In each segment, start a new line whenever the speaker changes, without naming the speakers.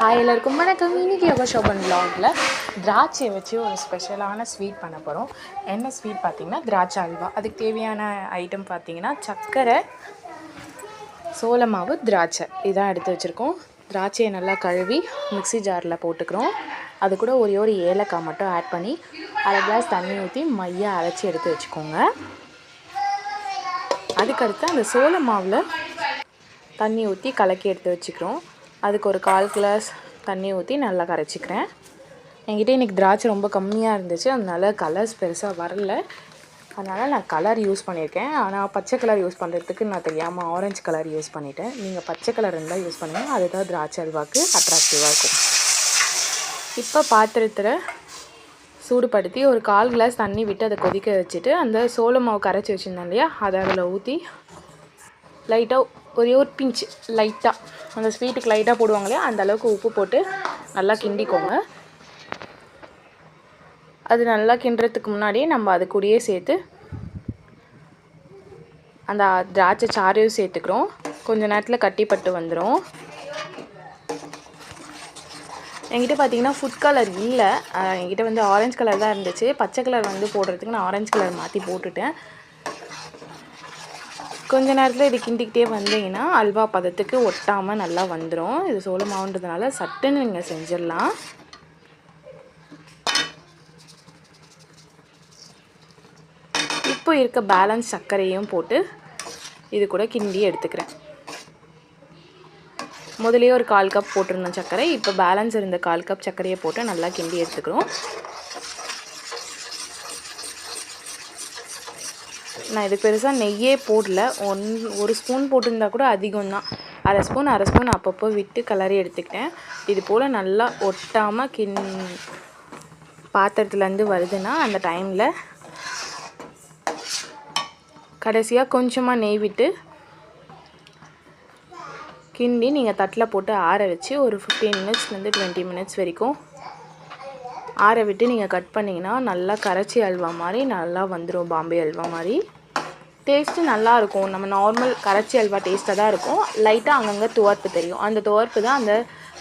Hi எல்லாருக்கும் வணக்கம். இன்னைக்கு யோகா ஷோபன் பிளாகில் திராட்சையை வச்சு ஒரு ஸ்பெஷலான ஸ்வீட் பண்ண போகிறோம் என்ன ஸ்வீட் பார்த்தீங்கன்னா திராட்சை அல்வா. அதுக்கு தேவையான ஐட்டம் பார்த்தீங்கன்னா சர்க்கரை சோளமாவு திராட்சை. இதான் எடுத்து வச்சுருக்கோம். திராட்சையை நல்லா கழுவி மிக்ஸி ஜாரில் போட்டுக்கிறோம். அது கூட ஒரே ஒரு ஏலக்காய் மட்டும் ஆட் பண்ணி அரை கிளாஸ் தண்ணி ஊற்றி மையாக அரைச்சி எடுத்து வச்சுக்கோங்க. அதுக்கடுத்து அந்த சோள மாவில் தண்ணி ஊற்றி கலக்கி எடுத்து வச்சுக்கிறோம். அதுக்கு ஒரு கால் கிளாஸ் தண்ணி ஊற்றி நல்லா கரைச்சிக்கிறேன். என்கிட்ட இன்றைக்கி திராட்சை ரொம்ப கம்மியாக இருந்துச்சு. அதனால் கலர்ஸ் பெருசாக வரல. அதனால் நான் கலர் யூஸ் பண்ணியிருக்கேன். ஆனால் பச்சை கலர் யூஸ் பண்ணுறதுக்கு நான் தெரியாமல் ஆரஞ்சு கலர் யூஸ் பண்ணிட்டேன். நீங்கள் பச்சை கலர் இருந்தால் யூஸ் பண்ணுங்கள் அதுதான் திராட்சை அல்வாக்கு அட்ராக்டிவாக இருக்கும். இப்போ பாத்திரத்தில் சூடுபடுத்தி ஒரு கால் கிளாஸ் தண்ணி விட்டு அதை கொதிக்க வச்சுட்டு அந்த சோள மாவு கரைச்சி வச்சுருந்தேன் இல்லையா? அதை அதில் ஊற்றி லைட்டாக ஒரே ஒரு பிஞ்ச் லைட்டாக அந்த ஸ்வீட்டுக்கு லைட்டாக போடுவாங்க இல்லையா? அந்த அளவுக்கு உப்பு போட்டு நல்லா கிண்டிக்கோங்க. அது நல்லா கிண்டுறதுக்கு முன்னாடியே நம்ம அது கூடயே சேர்த்து அந்த திராட்சை சாறையும் சேர்த்துக்கிறோம். கொஞ்ச நேரத்தில் கட்டிப்பட்டு வந்துடும் என்கிட்ட பார்த்தீங்கன்னா ஃபுட் கலர் இல்லை. என்கிட்ட வந்து ஆரஞ்சு கலர் தான் இருந்துச்சு. பச்சை கலர் வந்து போடுறதுக்கு நான் ஆரஞ்சு கலர் மாற்றி போட்டுட்டேன். கொஞ்ச நேரத்தில் இது கிண்டிக்கிட்டே வந்தீங்கன்னா அல்வா பதத்துக்கு ஒட்டாமல் நல்லா வந்துடும் இது சோள மாவுன்றதுனால சட்டுன்னு நீங்கள் செஞ்சிடலாம். இப்போ இருக்க பேலன்ஸ் சர்க்கரையும் போட்டு இது கூட கிண்டி எடுத்துக்கிறேன். முதலே ஒரு கால் கப் போட்டிருந்தோம் சர்க்கரை இப்போ பேலன்ஸ் இருந்த கால் கப் சர்க்கரையை போட்டு நல்லா கிண்டி எடுத்துக்கிறோம். நான் இது பெருசாக நெய்யே போடல. ஒன் ஒரு ஸ்பூன் போட்டிருந்தா கூட அதிகம் தான் அரை ஸ்பூன் அரை ஸ்பூன் அப்பப்போ விட்டு கிளறி எடுத்துக்கிட்டேன். இது போல் நல்லா ஒட்டாமல் கிண் பாத்திரத்துலேருந்து வருதுன்னா அந்த டைமில் கடைசியாக கொஞ்சமாக நெய் விட்டு கிண்டி நீங்கள் தட்டில் போட்டு ஆற வச்சு ஒரு ஃபிஃப்டீன் மினிட்ஸ்லேருந்து டுவெண்ட்டி மினிட்ஸ் வரைக்கும் ஆற விட்டு நீங்கள் கட் பண்ணிங்கன்னா நல்லா கரைச்சி அல்வா மாதிரி நல்லா வந்துடும் பாம்பே அல்வா மாதிரி. டேஸ்ட்டு நல்லாயிருக்கும் நம்ம நார்மல் கரைச்சி அல்வா டேஸ்ட்டாக தான் இருக்கும். லைட்டாக அங்கங்கே துவர்ப்பு தெரியும். அந்த துவர்ப்பு தான் அந்த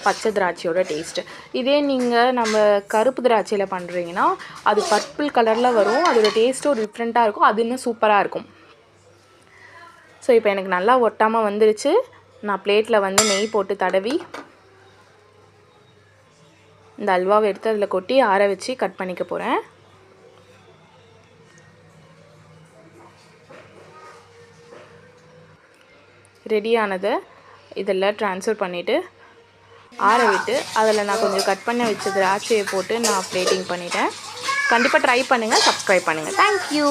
பச்சை திராட்சையோட டேஸ்ட்டு இதே நீங்கள் நம்ம கருப்பு திராட்சையில் பண்ணுறீங்கன்னா அது பர்பிள் கலரில் வரும். அதோட டேஸ்ட்டும் டிஃப்ரெண்ட்டாக இருக்கும். அது இன்னும் சூப்பராக இருக்கும். ஸோ இப்போ எனக்கு நல்லா ஒட்டாமல் வந்துருச்சு. நான் பிளேட்டில் வந்து நெய் போட்டு தடவி இந்த அல்வாவை எடுத்து அதில் கொட்டி ஆற வச்சு கட் பண்ணிக்க போகிறேன் ரெடியானதை இதில் ட்ரான்ஸ்ஃபர் பண்ணிவிட்டு ஆற விட்டு அதில் நான் கொஞ்சம் கட் பண்ண வச்ச திராட்சையை போட்டு நான் பிளேட்டிங் பண்ணிட்டேன். கண்டிப்பாக ட்ரை பண்ணுங்கள் சப்ஸ்கிரைப் பண்ணுங்கள் தேங்க்யூ